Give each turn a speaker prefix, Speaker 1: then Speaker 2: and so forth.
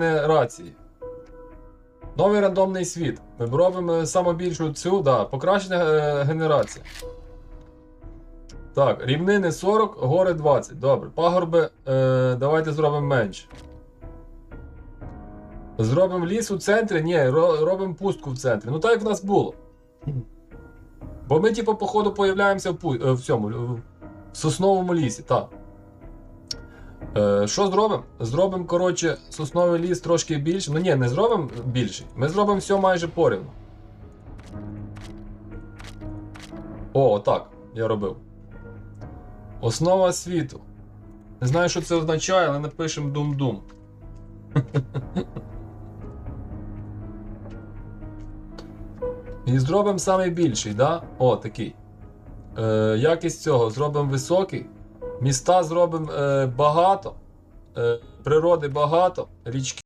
Speaker 1: генерації. Новий рандомний світ. Ми робимо найбільшу цю, да, покращення е, генерація. Так, рівнини 40, гори 20. Добре. Пагорби е, давайте зробимо менше. Зробимо ліс у центрі? Ні, ро- робимо пустку в центрі. Ну так як в нас було. Бо ми, типу, по ходу появляємося в, пу- е, в цьому в сосновому лісі, так. Е, що зробимо? Зробимо, коротше, сосновий ліс трошки більше. Ну ні, не зробимо більший. Ми зробимо все майже порівну. О, так, я робив. Основа світу. Не знаю, що це означає, але напишемо дум-дум. І зробимо найбільший, да? О, такий. Е, якість цього зробимо високий. Міста зробимо е, багато. Е, природи багато, річки.